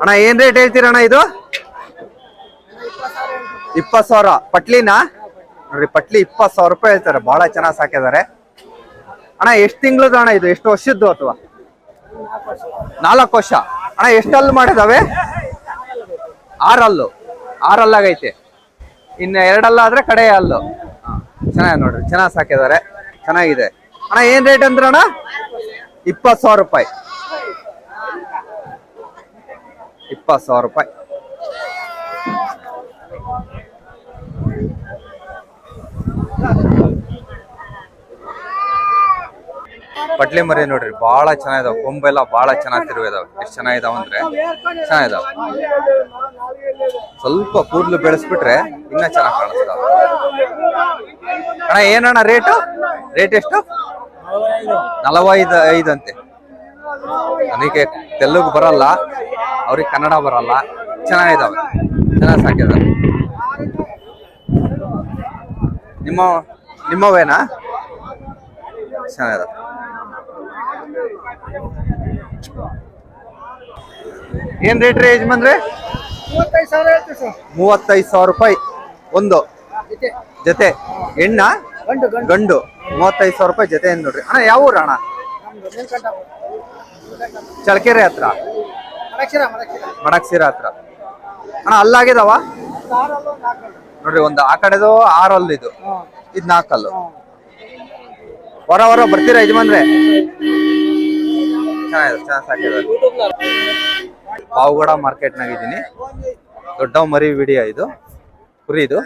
ಅಣ್ಣ, ಏನ್ ರೇಟ್ ಹೇಳ್ತೀರಣ್ಣ ಇದು? ಇಪ್ಪತ್ ಸಾವಿರ. ಪಟ್ಲಿನಾ? ನೋಡ್ರಿ, ಪಟ್ಲಿ ಇಪ್ಪತ್ ಸಾವಿರ ರೂಪಾಯಿ ಹೇಳ್ತಾರೆ. ಬಹಳ ಚೆನ್ನಾಗಿ ಸಾಕಿದ್ದಾರೆ. ಅಣ್ಣ, ಎಷ್ಟು ತಿಂಗಳದ ಅಣ್ಣ ಇದು? ಎಷ್ಟು ವರ್ಷದ್ದು ಅಥವಾ? ನಾಲ್ಕು ವರ್ಷ. ಅಣ್ಣ ಎಷ್ಟಲ್ಲಿ ಮಾಡಿದಾವೆ? ಆರಲ್ಲು. ಆರಲ್ಲಾಗೈತೆ ಇನ್ನು ಎರಡಲ್ಲ ಆದ್ರೆ ಕಡೆ ಅಲ್ಲು ಚೆನ್ನಾಗಿ ನೋಡ್ರಿ, ಚೆನ್ನಾಗಿ ಸಾಕಿದ್ದಾರೆ. ಚೆನ್ನಾಗಿದೆ. ಅಣ್ಣ, ಏನ್ ರೇಟ್ ಅಂದ್ರೆ ಅಣ್ಣ ಇಪ್ಪತ್ತು ಸಾವಿರ ರೂಪಾಯಿ. ಇಪ್ಪತ್ತು ಸಾವಿರ ರೂಪಾಯಿ. ಪಟ್ಲಿ ಮರಿ ನೋಡ್ರಿ ಬಹಳ ಚೆನ್ನಾಗಿದಾವೆ. ಕೊಂಬೆಲ್ಲ ಬಹಳ ಚೆನ್ನಾಗಿ ತಿರುಗಿದಾವೆ. ಎಷ್ಟು ಚೆನ್ನಾಗಿದಾವ ಅಂದ್ರೆ ಚೆನ್ನಾಗಿದಾವ. ಸ್ವಲ್ಪ ಕೂದಲು ಬೆಳೆಸ್ಬಿಟ್ರೆ ಇನ್ನ ಚೆನ್ನಾಗಿ ಕಾಣಿಸ್ತಾವ. ಅಣ್ಣ, ಏನಣ್ಣ ರೇಟು? ರೇಟ್ ಎಷ್ಟು? ನಲವೈದು ಐದಂತೆ ನನಗೆ ತೆಲುಗು ಬರಲ್ಲ. ಅವ್ರಿಗೆ ಕನ್ನಡ ಬರಲ್ಲ. ಚೆನ್ನಾಗಿದ್ದಾವೆ ಚೆನ್ನಾಗಿ ಸಾಕಿದಾವೆ ನಿಮ್ಮ, ನಿಮ್ಮವೇನಾ? ಚೆನ್ನಾಗಿದಾವೆ ಏನ್ ರೇಟ್ ರೀ ಏಜ್ ಹೇಳ್ತೀವಿ ಮೂವತ್ತೈದು ಸಾವಿರ ರೂಪಾಯಿ. ಒಂದು. ಜೊತೆ. ಹೆಣ್ಣ? ಗಂಡು. ಮೂವತ್ತೈದು ಸಾವಿರ ರೂಪಾಯಿ ಜೊತೆ ಏನ್ ನೋಡ್ರಿ. ಅಣ್ಣ, ಯಾವ ಊರ ಅಣ್ಣ ಚಳಕೆರೆ ಹತ್ರ. ಮಡಕ್ಸಿರ ಹತ್ರ. ಅಣ್ಣ ಅಲ್ಲಾಗಿದಾವ? ನೋಡ್ರಿ ಒಂದು ಆ ಕಡೆದು ಆರಲ್ಲು ಇದು. ಇದ್ ಇದು ನಾಲ್ಕಲ್ಲು. ಹೊರ ಹೊರ ಬರ್ತೀರಾ ಯಜಮಾನ್ರೆ? ಚೆನ್ನಾಗಿದೆ ಚೆನ್ನಾಗಿ ಸಾಕಿದ್ದಾರೆ. ಪಾವಗಡ ಮಾರ್ಕೆಟ್ನಾಗ ಇದ್ದೀನಿ. ದೊಡ್ಡ ಮರಿ ವಿಡಿಯೋ ಇದು. ಕುರಿದು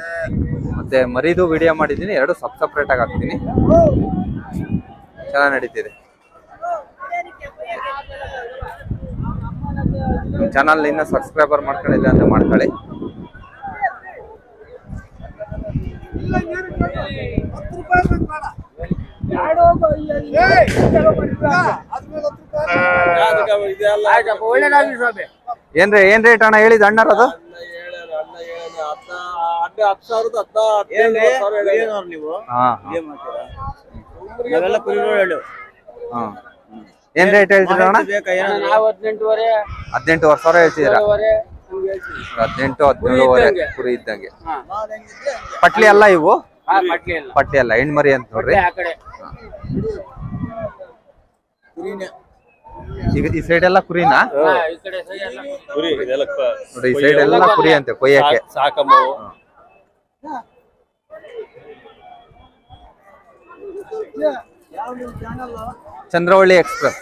ಮತ್ತೆ ಮರಿದು ವಿಡಿಯೋ ಮಾಡಿದ್ದೀನಿ. ಎರಡು ಸಬ್ ಸಪ್ರೇಟ್ ಆಗಿ ಹಾಕ್ತೀನಿ. ಚೆನ್ನಾಗಿ ನಡೀತಿದೆ. ಚಾನಲ್ ಇನ್ನ ಸಬ್ಸ್ಕ್ರೈಬರ್ ಮಾಡ್ಕೊಂಡಿಲ್ಲ ಅಂತ ಮಾಡ್ಕೊಳ್ಳಿ. ಏನ್ರಿ ಏನ್ ರೇಟ್ ಅಣ್ಣ ಹೇಳಿದ ಅಣ್ಣರದು ನೀವು ಏನ್ ರೇಟ್ ಹೇಳ್ತೀರಾ ಹದಿನೆಂಟುವರೆ. ಸಾವಿರ ಹೇಳ್ತಿದ್ದೀರಾ? ಹದಿನೆಂಟು ಹದಿನೇಳುವರೆ ಕುರಿ ಇದ್ದಂಗೆ. ಪಟ್ಲಿ ಅಲ್ಲ ಇವು? ಪಟ್ಲಿ ಅಲ್ಲ ಹೆಣ್ಮರಿ ಅಂತ ನೋಡ್ರಿ. ಈಗ ಈ ಸೈಡ್ ಎಲ್ಲ ಕುರಿನಾ? ನೋಡ್ರಿ ಈ ಕಡೆ ಸೈ ಕುರಿ. ಇದೆಲ್ಲ ನೋಡಿ ಈ ಸೈಡ್ ಎಲ್ಲ ಕುರಿ ಅಂತೆ ಕೊಯ್ಯಕ್ಕೆ. ಸಾಕಮ್ಮ ಚಂದ್ರವಳ್ಳಿ ಎಕ್ಸ್ಪ್ರೆಸ್.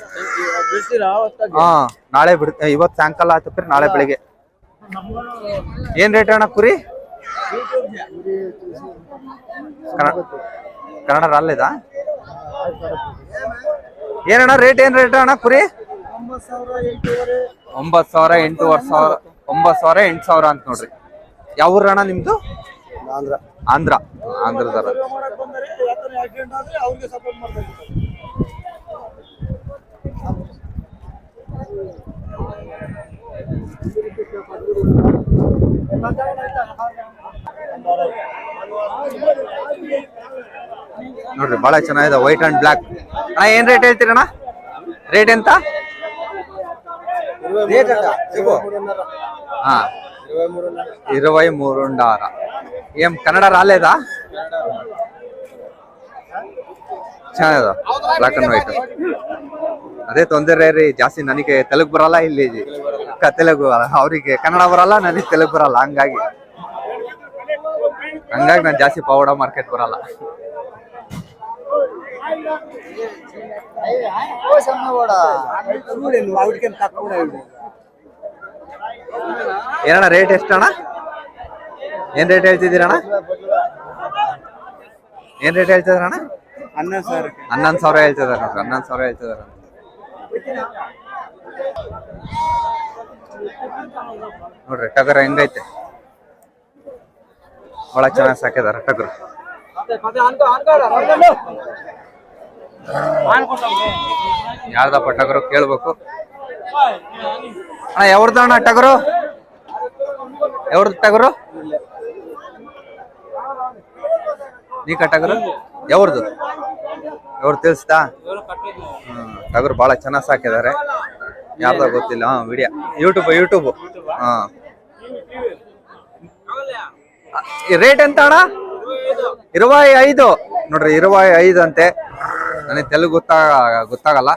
ಹಾ ನಾಳೆ ಬಿಡ್ ಇವತ್ತು ಸಾಯಂಕಾಲ ಆತಪ್ರಿ ನಾಳೆ ಬೆಳಿಗ್ಗೆ. ಏನ್ ರೇಟ್ ಅಣ್ಣ ಕುರಿ? ಕನ್ನಡ ಅಲ್ಲಿದ ಏನಣ್ಣ ರೇಟ್ ಏನ್ ರೇಟ್ ಅಣ್ಣ ಕುರಿ? ಒಂಬತ್ ಸಾವಿರ ಎಂಟೂವರೆ ಸಾವಿರ ಒಂಬತ್ ಸಾವಿರ ಎಂಟು ಸಾವಿರ ಅಂತ ನೋಡ್ರಿ. ಯಾವ ಊರಣ್ಣ ಅಣ್ಣ ನಿಮ್ದು? ಆಂಧ್ರ. ಆಂಧ್ರ. ಆಂಧ್ರದರ ನೋಡ್ರಿ ಬಹಳ ಚೆನ್ನಾಗಿದೆ ವೈಟ್ ಅಂಡ್ ಬ್ಲಾಕ್ ಅಣ್ಣ ಏನ್ ರೇಟ್ ಹೇಳ್ತೀರಣ್ಣ? ರೇಟ್ ಎಂತ? ಹಾ. ಇರವೈ ಮೂರುಂಡಾರ. ಏನ್ ಕನ್ನಡ ರಾಲೇದಾ ಚೆನ್ನಾಗಿದೆ. ಬ್ಲಾಕ್ ಅಂಡ್ ವೈಟ್ ಅದೇ ತೊಂದರೆ ರೀ ಜಾಸ್ತಿ ನನಗೆ ತೆಲುಗು ಬರಲ್ಲ ಇಲ್ಲಿ. ಕ- ತೆಲುಗು ಅವರಿಗೆ ಕನ್ನಡ ಬರಲ್ಲ ನನಗೆ ತೆಲುಗು ಬರಲ್ಲ ಹಂಗಾಗಿ. ಹಂಗಾಗಿ ನಾನು ಜಾಸ್ತಿ ಪವಾಡ ಮಾರ್ಕೆಟ್ ಬರಲ್ಲ. ಏನಣ್ಣ ರೇಟ್ ಎಷ್ಟಣ್ಣ? ಏನ್ ರೇಟ್ ಹೇಳ್ತಿದ್ದೀರಣ್ಣ? ಏನ್ ರೇಟ್ ಹೇಳ್ತಿದ್ರಣ್ಣ? ಹನ್ನೊಂದು ಸಾವಿರ ಹನ್ನೊಂದು ಸಾವಿರ ಹೇಳ್ತಿದಾರೆ ನೋಡ್ರಿ ಹನ್ನೊಂದು ಸಾವಿರ ಹೇಳ್ತಿದಾರೆ ನೋಡ್ರಿ, ಟಗರ ಹೆಂಗೈತೆ? ಬಹಳ ಚೆನ್ನಾಗಿ ಸಾಕಿದಾರ ಟಗರು. ಯಾರ್ದಪ್ಪ ಟಗರು ಕೇಳ್ಬೇಕು? ಅಣ್ಣ ಯಾವ್ದು ಅಣ್ಣ ಟಗರು? ಯಾವ್ದು ಟಗರು? ನೀ ಟಗರು? ಯಾವ್ದು ಯಾವ್ದು ತಿಳಿಸ್ತಾ? ಹ್ಮ್ ಟಗರು ಬಹಳ ಚೆನ್ನಾಗಿ ಸಾಕಿದ್ದಾರೆ. ಯಾರ್ದ ಗೊತ್ತಿಲ್ಲ ಹಾ ವಿಡಿಯೋ. ಯೂಟ್ಯೂಬ್ ಯೂಟ್ಯೂಬ್ ಹಾ. ರೇಟ್ ಎಂತ ಅಣ್ಣ? ಇರುವಾಯಿ ಐದು. ನೋಡ್ರಿ ಇರುವಾಯಿ ಐದು ಅಂತೆ. ನನಗೆ ತೆಲುಗು ಗೊತ್ತಾಗ ಗೊತ್ತಾಗಲ್ಲ.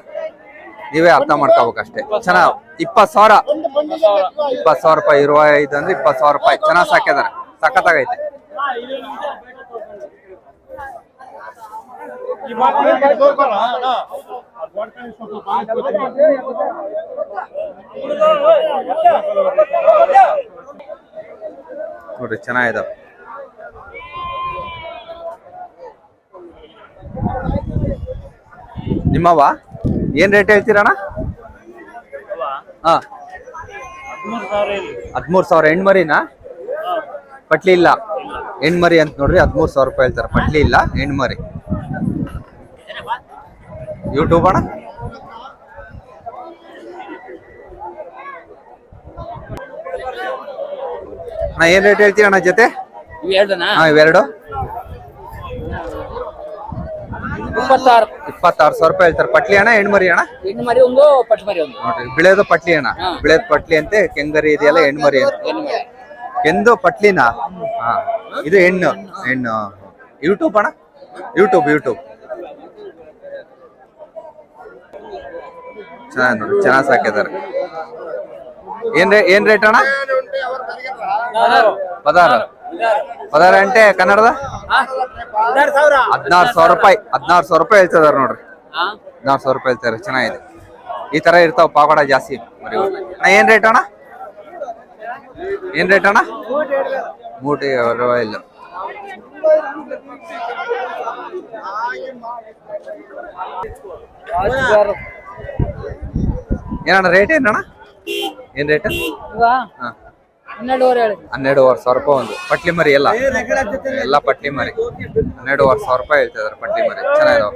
ನೀವೇ ಅರ್ಥ ಮಾಡ್ಕೋಬೇಕಷ್ಟೇ. ಚೆನ್ನಾಗ್ ಇಪ್ಪತ್ತು ಸಾವಿರ. ಇಪ್ಪತ್ ಸಾವಿರ ರೂಪಾಯಿ ಇರುವ ಐದು ಅಂದ್ರೆ ಇಪ್ಪತ್ ಸಾವಿರ ರೂಪಾಯಿ. ಚೆನ್ನಾಗಿ ಸಾಕಿದಾರೆ ಸಖತ್ತಾಗೈತೆ. ನೋಡ್ರಿ, ಚೆನ್ನಾಗಿದಾವೆ. ನಿಮ್ಮವ ಏನ್ ರೇಟ್ ಹೇಳ್ತೀರಣ್ಣ? ಹಾ. ಹದ್ಮೂರ್ ಸಾವಿರ. ಹೆಣ್ಮರಿನಾ? ಪಟ್ಲಿ ಇಲ್ಲ. ಹೆಣ್ಮರಿ ಅಂತ ನೋಡ್ರಿ, ಹದ್ಮೂರ್ ಸಾವಿರ ರೂಪಾಯಿ ಹೇಳ್ತಾರೆ. ಪಟ್ಲಿ ಇಲ್ಲ, ಹೆಣ್ಮರಿ. ಯೂಟ್ಯೂಬ್ ಅಣ್ಣ ಅಣ್ಣ ಏನ್ ರೇಟ್ ಹೇಳ್ತೀರ ಅಣ್ಣ ಜೊತೆ? ಇವೆರಡು. ಇಪ್ಪತ್ತಾರು. ಇಪ್ಪತ್ತಾರು ಸಾವಿರ ರೂಪಾಯಿ ಹೇಳ್ತಾರೆ. ಪಟ್ಲಿ ಅಣ್ಣ ಹೆಣ್ಮರಿ ಅಣ್ಣ? ಹೆಣ್ಣು ಮರಿ ಒಂದು ಪಟ್ಟು ಮರಿ ಒಂದು. ನೋಡ್ರಿ ಬಿಳೆದು ಪಟ್ಲಿ ಅಣ್ಣ. ಬಿಳೆದ್ ಪಟ್ಲಿ ಅಂತೆ ಕೆಂಗರಿ ಇದೆಯಲ್ಲ ಹೆಣ್ಮರಿ ಕೆಂದು ಪಟ್ಲಿನಾ? ಹಾ ಇದು ಹೆಣ್ಣು ಹೆಣ್ಣು. ಯೂಟ್ಯೂಬ್ ಅಣ್ಣ? ಯೂಟ್ಯೂಬ್ ಯೂಟ್ಯೂಬ್ ಚೆನ್ನಾಗಿ ನೋಡಿ, ಚೆನ್ನಾಗಿ ಸಾಕಿದ್ದಾರೆ. ಏನ್ ರೇ ಏನ್ ರೇಟ್ ಅಣ್ಣ? ಪದಾರ. ಪದಾರ ಅಂಟೆ ಕನ್ನಡದ? ಹದಿನಾರು ಸಾವಿರ ರೂಪಾಯಿ, ಹದಿನಾರು ಸಾವಿರ ರೂಪಾಯಿ ಹೇಳ್ತಿದಾರೆ ನೋಡ್ರಿ. ಹದಿನಾರು ಸಾವಿರ ರೂಪಾಯಿ ಹೇಳ್ತಾರೆ ಚೆನ್ನಾಗಿದೆ. ಈ ತರ ಇರ್ತಾವ ಪಾವಡ ಜಾಸ್ತಿ ಮರಿಗಳು. ಅಣ್ಣ, ಏನ್ ರೇಟ್ ಅಣ್ಣ? ಏನ್ ರೇಟ್ ಅಣ್ಣ? ಮೂಟಿ ಇಲ್ಲ. ಏನಣ್ಣ ರೇಟ್ ಏನಣ್ಣ ಏನ್ ರೇಟ್ ಹನ್ನೆರಡುವರೆ ಸಾವಿರ ರೂಪಾಯಿ ಒಂದು. ಪಟ್ಲಿ ಮರಿ ಎಲ್ಲ. ಎಲ್ಲ ಪಟ್ಲಿ ಮರಿ. ಹನ್ನೆರಡುವರೆ ಸಾವಿರ ರೂಪಾಯಿ ಹೇಳ್ತಾ ಪಟ್ಲಿ ಮರಿ. ಚೆನ್ನಾಗಿದಾವ.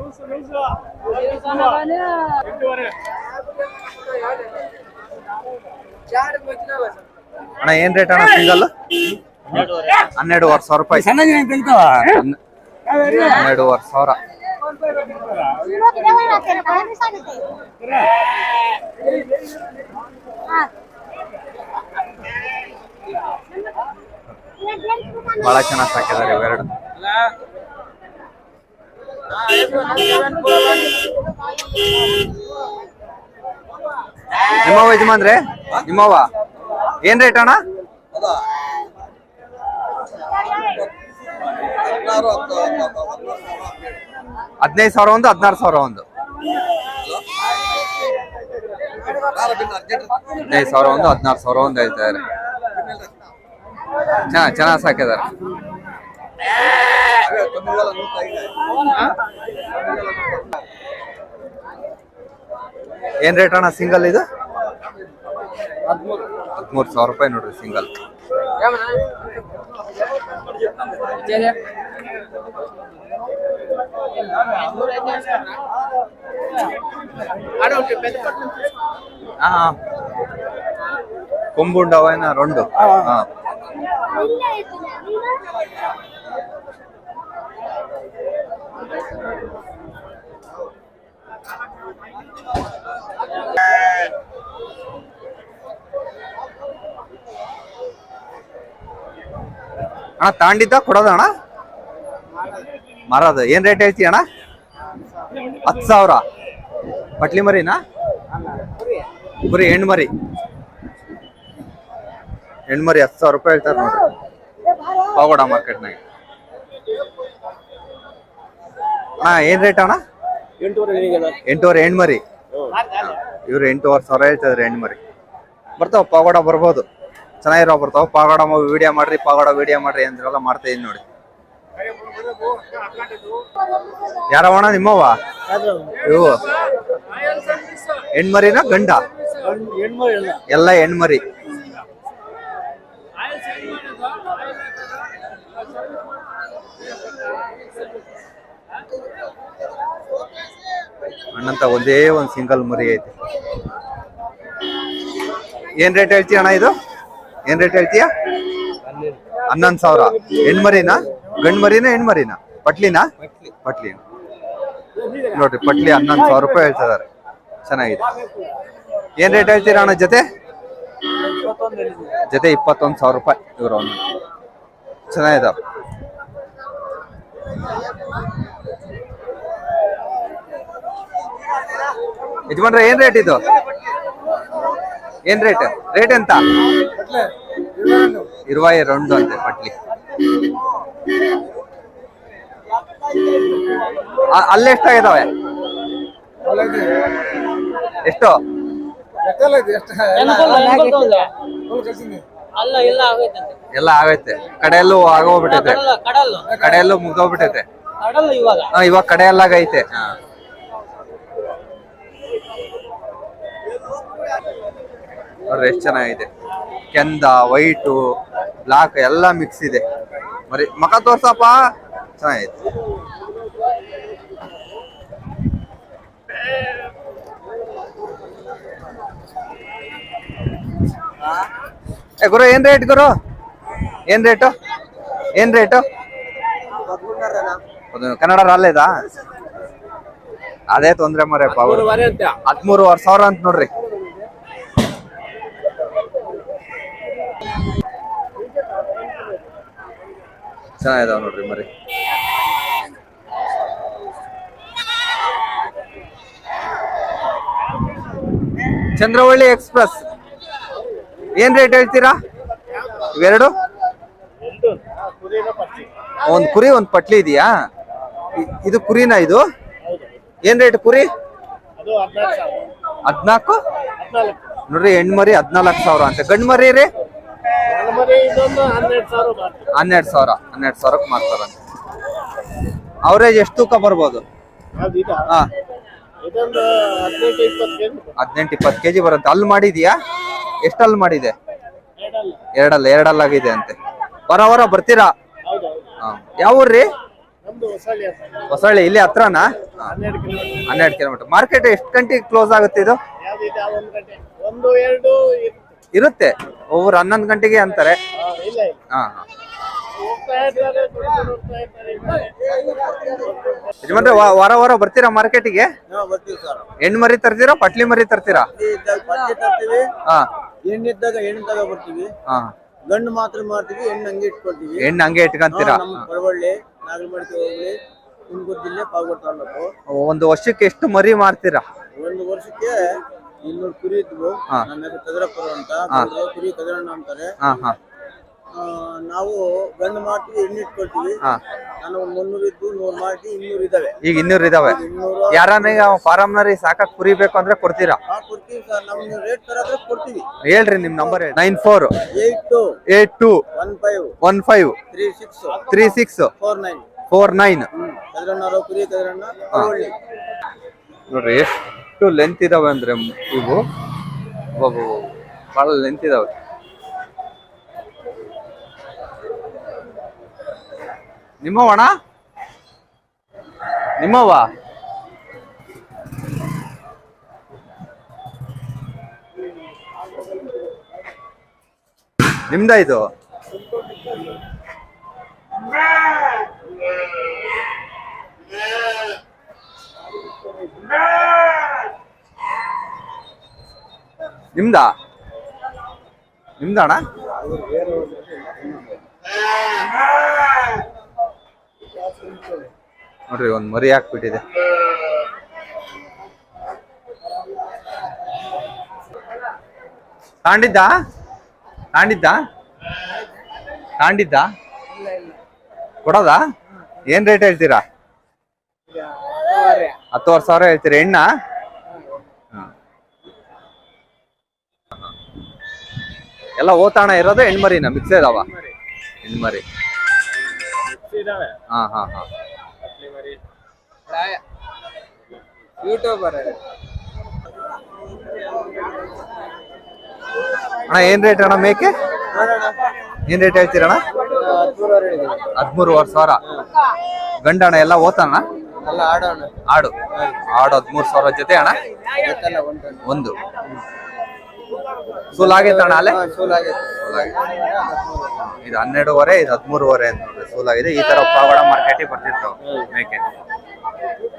ಅಣ್ಣ ಏನ್ ರೇಟ್ ಅಣ್ಣ ಸಿಂಗಲ್ ಹನ್ನೆರಡುವರೆ ಸಾವಿರ ರೂಪಾಯಿ. ಹನ್- ಹನ್ನೆರಡುವರೆ ಸಾವಿರ. ಬಹಳ ಚೆನ್ನಾಗಿ ಸಾಕಿದ್ದಾರೆ ಇವೆರಡು. ನಿಮ್ಮವ ಯಜಮಾನ್ರೆ ನಿಮ್ಮವ ಏನ್ ರೇಟ್ ಅಣ್ಣ? ಹದಿನೈದು ಸಾವಿರ ಒಂದು, ಹದಿನಾರು ಸಾವಿರ ಒಂದು. ಹದಿನೈದು ಸಾವಿರ ಒಂದು, ಹದಿನಾರು ಸಾವಿರ ಒಂದು ಹೇಳ್ತಾ ಚೆನ್ನಾಗಿ ಸಾಕಿದ್ದಾರೆ. ಏನ್ ರೇಟ್ ಅಣ್ಣ ಸಿಂಗಲ್ ಇದು? ಹದಿಮೂರು ಸಾವಿರ ರೂಪಾಯಿ ನೋಡ್ರಿ ಸಿಂಗಲ್ ಹಾ ಕೊಂಬುಂಡವನ రెండు ಹಾ ಅಣ್ಣ ತಾಂಡಿದ್ದ ಕೊಡೋದ ಅಣ್ಣ ಮಾರೋದು. ಏನ್ ರೇಟ್ ಹೇಳ್ತೀಯ ಅಣ್ಣ? ಹತ್ತು ಸಾವಿರ. ಪಟ್ಲಿ ಮರಿನಾ? ಬರೀ ಹೆಣ್ಮರಿ ಹೆಣ್ಮರಿ ಹತ್ತು ಸಾವಿರ ರೂಪಾಯಿ ಹೇಳ್ತಾರೆ ನೋಡ್ರಿ. ಪಾಗೋಡ ಮಾರ್ಕೆಟ್ನಾಗ ಅಣ್ಣ ಏನ್ ರೇಟ್ ಅಣ್ಣ? ಎಂಟೂವರೆ ಹೆಣ್ಮರಿ ಇವ್ರು ಎಂಟೂವರೆ ಸಾವಿರ ಹೇಳ್ತಿದ್ರೆ ಹೆಣ್ಮರಿ ಬರ್ತಾವ ಪಾಗೋಡ ಬರ್ಬೋದು. ಚೆನ್ನಾಗಿರೋ ಬರ್ತಾವ. ಪಾಗೋಡ ವಿಡಿಯೋ ಮಾಡ್ರಿ ಪಾಗೋಡ ವಿಡಿಯೋ ಮಾಡ್ರಿ ಅಂದ್ರೆಲ್ಲ ಮಾಡ್ತಾ ಇದೀನಿ ನೋಡಿ. ಯಾರವಣ ನಿಮ್ಮವ ಇವು. ಹೆಣ್ಮರಿನ ಗಂಡ? ಎಲ್ಲ ಹೆಣ್ಮರಿ. ಅಣ್ಣಂತ ಒಂದೇ ಒಂದು ಸಿಂಗಲ್ ಮರಿ ಐತಿ. ಏನ್ ರೇಟ್ ಹೇಳ್ತೀಯ ಅಣ್ಣ ಇದು? ಏನ್ ರೇಟ್ ಹೇಳ್ತೀಯ? ಹನ್ನೊಂದು ಸಾವಿರ. ಹೆಣ್ಮರಿನಾ? ಗಂಡ್ಮರಿನ ಹೆಣ್ಮರಿನ? ಪಟ್ಲಿನಾ? ಪಟ್ಲಿ. ನೋಡ್ರಿ ಪಟ್ಲಿ ಹನ್ನೊಂದು ಸಾವಿರ ರೂಪಾಯಿ ಹೇಳ್ತಿದ್ದಾರೆ. ಚೆನ್ನಾಗಿದೆ. ಏನ್ ರೇಟ್ ಹೇಳ್ತೀರಾ ಅಣ್ಣ ಜೊತೆ? ಜೊತೆ ಇಪ್ಪತ್ತೊಂದು ಸಾವಿರ ರೂಪಾಯಿ ಇವರು ಚೆನ್ನಾಗಿದಾವ ಯಜಮಾನ್ರೆ ಏನ್ ರೇಟ್ ಇದು? ಏನ್ ರೇಟ್ ರೇಟ್ ಎಂತ? ಇರುವ ಎರಡು ಅಂತೆ ಪಟ್ಲಿ. ಅಲ್ಲಿ ಎಷ್ಟಾಗಿದಾವೆ? ಎಷ್ಟು? ಅಲ್ಲ ಎಲ್ಲ ಆಗೈತೆ ಎಲ್ಲ ಆಗೈತೆ ಕಡೆಯಲ್ಲೂ ಆಗೋಗ್ಬಿಟ್ಟೈತೆ. ಕಡೆಯಲ್ಲೂ ಮುಗ್ದೋಗ್ಬಿಟ್ಟೈತೆ. ಇವಾಗ. ಕಡೆ ಎಲ್ಲ ಆಗೈತೆ. ಹಾ. ನೋಡ್ರಿ ಎಷ್ಟು ಚೆನ್ನಾಗಿದೆ. ಕೆಂದ ವೈಟು ಬ್ಲಾಕ್ ಎಲ್ಲ ಮಿಕ್ಸ್ ಇದೆ. ಮರಿ ಮಕ ತೋರ್ಸಪ್ಪ. ಚೆನ್ನಾಗಿದೆ ಗುರು ಏನ್ ರೇಟ್ ಗುರು? ಏನ್ ರೇಟು ಏನ್ ರೇಟು ಕನ್ನಡ ರಾಲೇದಾ ಅದೇ ತೊಂದ್ರೆ ಮರಪ್ಪ ಅವರು. ಹದ್ಮೂರುವರೆ ಸಾವಿರ ಅಂತ ನೋಡ್ರಿ. ಚೆನ್ನಾಗಿದಾವ ನೋಡ್ರಿ ಮರಿ. ಚಂದ್ರವಳ್ಳಿ ಎಕ್ಸ್ಪ್ರೆಸ್. ಏನ್ ರೇಟ್ ಹೇಳ್ತೀರಾ? ಇವೆರಡು? ಒಂದ್ ಕುರಿ ಒಂದ್ ಪಟ್ಲಿ ಇದೆಯಾ? ಇದು ಕುರಿನಾ ಇದು? ಏನ್ ರೇಟ್ ಕುರಿ? ಹದ್ನಾಲ್ಕು? ನೋಡ್ರಿ ಹೆಣ್ಮರಿ ಹದ್ನಾಲ್ಕು ಸಾವಿರ ಅಂತ. ಗಂಡ್ ಮರಿ ರೀ? ಹನ್ನೆರಡು ಸಾವಿರ ಹನ್ನೆರಡು ಸಾವಿರಕ್ಕೆ ಮಾರ್ತಾರಂತೆ ಅವರೇಜ್ ಎಷ್ಟು ತೂಕ ಬರ್ಬೋದು? ಹಾ. ಹದಿನೆಂಟು ಇಪ್ಪತ್ತು ಕೆಜಿ ಬರುತ್ತೆ. ಅಲ್ಲಿ ಮಾಡಿದ್ಯಾ? ಎಷ್ಟು ಅಲ್ಲಿ ಮಾಡಿದೆ? ಎರಡಲ್ಲ ಎರಡಲ್ಲ ಆಗಿದೆ ಅಂತೆ. ಹೊರ ಹೊರ ಬರ್ತೀರಾ? ಯಾವ ಊರ್ರಿ? ಹೊಸಳ್ಳಿ ಹೊಸಳ್ಳಿ ಇಲ್ಲಿ ಹತ್ರನಾ. ಹನ್ನೆರಡು ಕಿಲೋಮೀಟರ್ ಮಾರ್ಕೆಟ್ ಎಷ್ಟು ಗಂಟೆಗೆ ಕ್ಲೋಸ್ ಆಗುತ್ತೆ ಇದು? ಇರುತ್ತೆ. ಒಬ್ರು ಒಬ್ಬರು ಹನ್ನೊಂದು ಗಂಟೆಗೆ ಅಂತಾರೆ. ಹಾ, ಯಜಮಾನ್ರೆ ವಾರ ವಾರ ಬರ್ತೀರಾ ಮಾರ್ಕೆಟಿಗೆ ಹೆಣ್ಣು ಮರಿ ತರ್ತೀರಾ ಪಟ್ಲಿ ಮರಿ ತರ್ತೀರಾ? ಇದ್ದಾಗ ಪಟ್ಟಿ ತರ್ತೀವಿ. ಹಾ. ಹೆಣ್ಣಿದ್ದಾಗ ಹೆಣ್ಣು ತಗೋ ಬರ್ತೀವಿ. ಹಾ. ಗಂಡು ಮಾತ್ರ ಮಾಡ್ತೀವಿ ಹೆಣ್ಣು ಹಂಗೆ ಇಟ್ಕೊಳ್ತೀವಿ. ಹೆಣ್ಣು ಹಂಗೆ ಇಟ್ಕೊಂತೀರಾ? ನಮ್ಮ ಕೊಡವಳ್ಳಿ ನಾಗರಮಡಿಕೆ ಹೋಗ್ಲಿ ತುಮಕೂರು ಜಿಲ್ಲೆ ಪಾಲ್ಗೊಡ್ ತಾಲೂಕು. ಒಂದು ವರ್ಷಕ್ಕೆ ಎಷ್ಟು ಮರಿ ಮಾಡ್ತೀರಾ ಒಂದು ವರ್ಷಕ್ಕೆ ಇನ್ನೂರು ಕುರಿ ಇದ್ವು. ನಮ್ಮ ಹೆಸರು ಕದರಪ್ಪರು ಅಂತ ಕುರಿ ಕದರಣ್ಣ ಅಂತಾರೆ. ನಾವು ಗಂಡು ಮಾಡ್ತೀವಿ ಹೆಣ್ಣು ಇಟ್ಕೊಳ್ತೀವಿ. ಹಾ. ನಾನು ಒಂದು ಮುನ್ನೂರು ಇದ್ದು ನೂರು ಮಾಡಿ ಇನ್ನೂರು ಇದಾವೆ ಈಗ ಇನ್ನೂರು ಇದಾವೆ ಇನ್ನೂರು ಯಾರನ್ನ ಫಾರಮ್ನರಿ ಸಾಕಕ್ ಕುರಿ ಬೇಕು ಅಂದ್ರೆ ಕೊಡ್ತೀರಾ? ಕೊಡ್ತೀವಿ ಸರ್. ನಮ್ಗೆ ರೇಟ್ ಕೊಡ್ತೀವಿ. ಹೇಳ್ರಿ ನಿಮ್ number nine four eight two eight two one five one five three six three six four nine four nine ಕದರಣ್ಣವರು ಕುರಿ ಕದರಣ್ಣ ಕೊಡವಳ್ಳಿ ನೋಡ್ರಿ ಎಷ್ಟು ಲೆಂತ್ ಇದಾವೆ ಅಂದ್ರೆ ಇವು? ಒಬ್ಬ ಬಹಳ ಲೆಂತ್ ಇದಾವೆ. ನಿಮ್ಮವಣ ನಿಮ್ಮವ ನಿಮ್ದ ಇದು? ನಿಮ್ದಾ? ನಿಮ್ದಣ್ಣ ನೋಡ್ರಿ ಒಂದ್ ಮರಿ ಹಾಕ್ಬಿಟ್ಟಿದೆ. ತಾಂಡಿದ್ದ? ತಾಂಡಿದ್ದ? ತಾಂಡಿದ್ದ? ಕೊಡೋದಾ? ಏನ್ ರೇಟ್ ಹೇಳ್ತೀರಾ? ಹತ್ತುವರೆ ಸಾವಿರ ಹೇಳ್ತೀರಾ ಎಣ್ಣ. ಎಲ್ಲ ಓತಾಣ ಇರೋದು ಹೆಣ್ಮರಿನ ಮಿಕ್ಸ್ ಇದಾವ? ಹೆಣ್ಮರಿ. ಹಾ ಹಾ ಹಾ. ಯೂಟ್ಯೂಬರ್. ಅಣ್ಣ ಏನ್ ರೇಟ್ ಅಣ್ಣ ಮೇಕೆ? ಏನ್ ರೇಟ್ ಹೇಳ್ತೀರಣ್ಣ? ಹದಿಮೂರುವರೆ ಸಾವಿರ. ಗಂಡಣ್ಣ ಎಲ್ಲ ಓತಾನ ಎಲ್ಲ ಓತಣ್ಣ ಆಡು. ಆಡು ಹದ್ಮೂರು ಸಾವಿರ ಜೊತೆ ಅಣ್ಣ? ಒಂದು. ಸೂಲ್ ಆಗೈತೆ ಅಣ್ಣ ಅಲ್ಲೇ? ಇದು ಹನ್ನೆರಡುವರೆ ಇದು ಹದಿಮೂರುವರೆ ಅಂತ. ಸೂಲ್ ಆಗಿದೆ. ಈ ತರ ಪಾವಡ ಮಾರ್ಕೆಟಿಗೆ ಬರ್ತಿರ್ತಾವ ಮೇಕೆ.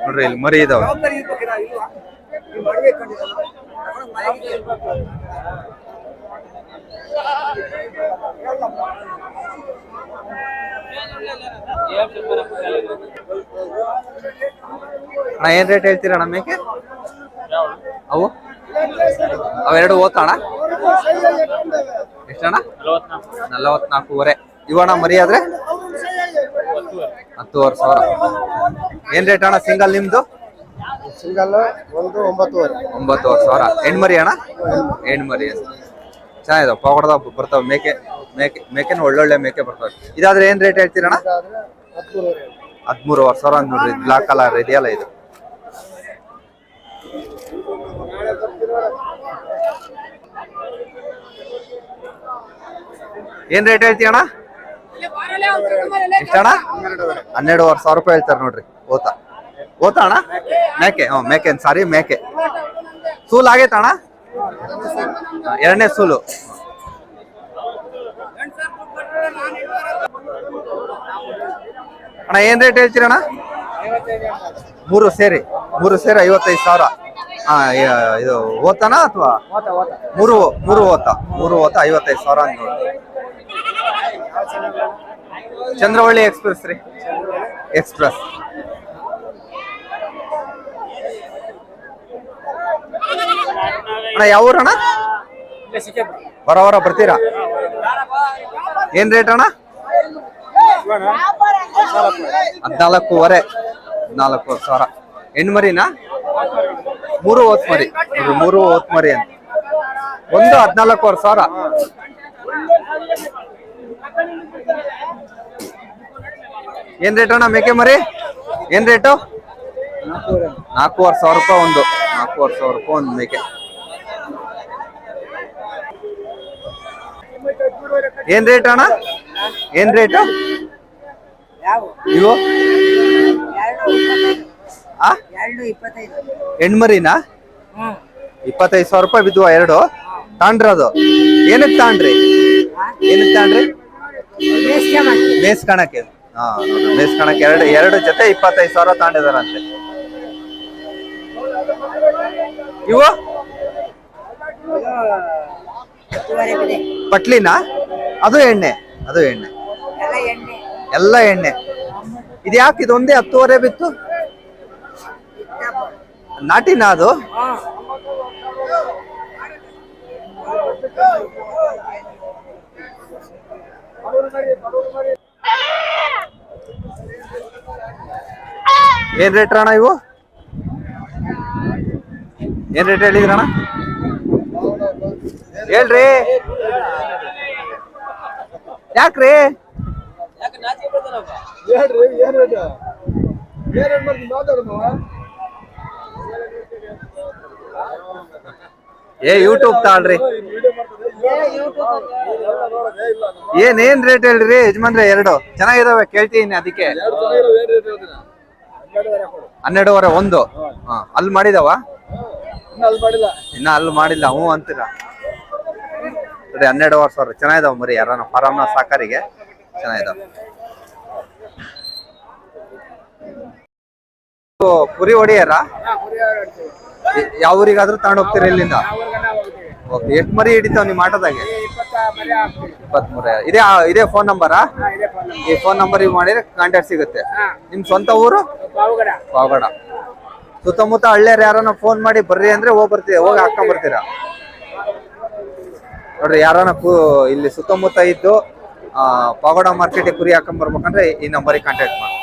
ನೋಡ್ರಿ, ಇಲ್ಲಿ ಮರಿ ಇದಾವೆ. ಅಣ್ಣ, ಏನ್ ರೇಟ್ ಹೇಳ್ತೀರ ಅಣ್ಣ ಮೇಕೆ? ಅವು? ಅವೆರಡು ಓದ್ತಾಣ ಎಷ್ಟಣ್ಣ? ನಲವತ್ನಾಲ್ಕೂವರೆ. ಇವಣ್ಣ ಮರಿ ಆದ್ರೆ? ಹತ್ತುವರೆ ಸಾವಿರ. ಏನ್ ರೇಟ್ ಅಣ್ಣ ಸಿಂಗಲ್ ನಿಮ್ದು? ಸಿಂಗಲ್ ಒಂದು ಒಂಬತ್ತುವರೆ. ಒಂಬತ್ತುವರೆ ಸಾವಿರ. ಹೆಣ್ಮರಿ ಅಣ್ಣ? ಹೆಣ್ಮರಿ. ಚೆನ್ನಾಗಿದೆ. ಪವಾಡದ ಬರ್ತಾವೆ. ಮೇಕೆ ಮೇಕೆ ಮೇಕೆನ ಒಳ್ಳೊಳ್ಳೆ ಮೇಕೆ ಬರ್ತಾವೆ. ಇದಾದ್ರೆ ಏನ್ ರೇಟ್ ಹೇಳ್ತೀರಣ್ಣ? ಹದ್ಮೂರು ಹದಿಮೂರುವರೆ ಸಾವಿರ ನೋಡ್ರಿ. ಬ್ಲಾಕ್ ಕಲರ್ ಇದೆಯಲ್ಲ ಇದು. ಏನ್ ರೇಟ್ ಹೇಳ್ತೀಯಣ್ಣ? ಎಷ್ಟಣ್ಣ ಹನ್ನೆರಡುವರೆ ಸಾವಿರ ರೂಪಾಯಿ ಹೇಳ್ತಾರೆ ನೋಡ್ರಿ, ಓತ. ಓತ ಅಣ್ಣ ಮೇಕೆ ಹ್ಞೂ ಮೇಕೆ ಸಾರಿ, ಮೇಕೆ. ಸೂಲ್ ಆಗೈತ ಅಣ್ಣ ಎರಡನೇ ಸೂಲು. ಅಣ್ಣ, ಏನ್ ರೇಟ್ ಹೇಳ್ತೀರಣ್ಣ ಮೂರು ಸೇರಿ ಮೂರು ಸೇರಿ ಐವತ್ತೈದು ಸಾವಿರ. ಇದು ಓತನ ಅಥವಾ ಮೂರು ಮೂರು ಓತ ಮೂರು ಓತ ಐವತ್ತೈದು ಸಾವಿರ ಅಂತ ನೋಡಿ ಚಂದ್ರವಳ್ಳಿ ಎಕ್ಸ್ಪ್ರೆಸ್ ರೀ. ಎಕ್ಸ್ಪ್ರೆಸ್. ಅಣ್ಣ, ಯಾವ ಊರಣ್ಣ? ಬರೋವರ ಬರ್ತೀರಾ? ಏನ್ ರೇಟ್ ಅಣ್ಣ? ಹದಿನಾಲ್ಕೂವರೆ ಹದಿನಾಲ್ಕೂವರೆ ಸಾವಿರ. ಹೆಣ್ಮರಿನಾ ಮೂರು ಓತ್ ಮರಿ. ಮೂರು ಓತ್ ಮರಿ ಅಂತ. ಒಂದು ಹದಿನಾಲ್ಕೂವರೆ ಸಾವಿರ. ಏನ್ ರೇಟ್ ಅಣ್ಣ ಮೇಕೆ ಮರಿ? ಏನ್ ರೇಟು ನಾಲ್ಕೂವರೆ ಸಾವಿರ ರೂಪಾಯಿ ಒಂದು. ನಾಲ್ಕೂವರೆ ಸಾವಿರ ರೂಪಾಯಿ ಒಂದು ಮೇಕೆ. ಏನ್ ರೇಟ್ ಅಣ್ಣ? ಏನ್ ರೇಟು ಇವು? ಹೆಣ್ಮರಿನಾ? ಇಪ್ಪತ್ತೈದು ಸಾವಿರ ರೂಪಾಯಿ ಬಿದ್ದುವ ಎರಡು. ತಾಂಡ್ರದು ಏನಕ್ಕೆ ತಾಂಡ್ರಿ? ಏನಕ್ಕೆ ತಾಂಡ್ರಿ? ಮೇಸ್ ಕಣಕ್ಕೆ. ಮೇಸ್ ಕಣಕ್ಕೆ. ಎರಡು ಎರಡು ಜೊತೆ ಇಪ್ಪತ್ತೈದು ಸಾವಿರ ತಾಂಡಿದಾರಂತೆ ಇವು? ಪಟ್ಲಿನಾ? ಅದು ಎಣ್ಣೆ ಅದು ಎಣ್ಣೆ ಎಲ್ಲ ಎಣ್ಣೆ. ಎಲ್ಲ ಎಣ್ಣೆ. ಇದು ಯಾಕೆ, ಇದು ಒಂದೇ ಹತ್ತುವರೆ ಬಿತ್ತು? ನಾಟಿನ ಅದು? ಏನ್ ರೇಟ್ ಅಣ್ಣ ಇವು? ಏನ್ ರೇಟ್ ಹೇಳಿದ್ರಣ್ಣ ಹೇಳ್ರಿ. ಯಾಕ್ರಿ? ಏ ಯೂಟ್ಯೂಬ್ ತಾಳ್ರಿ. ಏನ್ ಏನ್ ರೇಟ್ ಹೇಳ್ರಿ? ಯಜಮಾನ್ರೆ ಎರಡು. ಚೆನ್ನಾಗಿದಾವೆ ಕೇಳ್ತೀನಿ ಅದಕ್ಕೆ. ಹನ್ನೆರಡುವರೆ ಒಂದು. ಹಾ ಅಲ್ಲಿ ಮಾಡಿದವ? ಇನ್ನ ಅಲ್ಲಿ ಮಾಡಿಲ್ಲ ಹ್ಞೂ ಅಂತೀರ? ಹನ್ನೆರಡು ಹನ್ನೆರಡುವರೆ ಸಾವಿರ. ಚೆನ್ನಾಗಿದಾವ ಮರಿ ಯಾರನ್ನ ಫಾರಮ್ನ ಸಾಕಾರಿಗೆ. ಚೆನ್ನಾಗಿದಾವ. ಕುರಿ ಹೊಡಿಯಾರ ಯಾವ ಊರಿಗಾದ್ರೂ ತಗೊಂಡ್ ಹೋಗ್ತೀರಿ ಇಲ್ಲಿಂದ? ಓಕೆ ಎಷ್ಟು ಮರಿ ಹಿಡಿತಾವ್ ನಿಮ್ಮ ಆಟೋದಾಗೆ? ಇಪ್ಪತ್ಮೂರ ಇದೇ ಇದೇ ಫೋನ್ ನಂಬರಾ ಈ ಫೋನ್ ನಂಬರ್ ಇವ್ ಮಾಡಿದ್ರೆ ಕಾಂಟ್ಯಾಕ್ಟ್ ಸಿಗುತ್ತೆ. ನಿಮ್ ಸ್ವಂತ ಊರು? ಪಾವಗಡ. ಸುತ್ತಮುತ್ತ ಹಳ್ಳಿಯರ್ ಯಾರನ್ನ ಫೋನ್ ಮಾಡಿ ಬರ್ರಿ ಅಂದ್ರೆ ಹೋಗ್ ಬರ್ತೀವಿ ಹೋಗಿ ಹಾಕೊಂಡ್ ಬರ್ತೀರಾ ನೋಡ್ರಿ ಯಾರನ್ನ ಇಲ್ಲಿ ಸುತ್ತಮುತ್ತ ಇದ್ದು ಆ ಪಾವಗಡ ಮಾರ್ಕೆಟ್ ಕುರಿ ಹಾಕೊಂಡ್ ಬರ್ಬೇಕಂದ್ರೆ ಈ ನಂಬರಿಗೆ ಕಾಂಟ್ಯಾಕ್ಟ್ ಮಾಡಿ.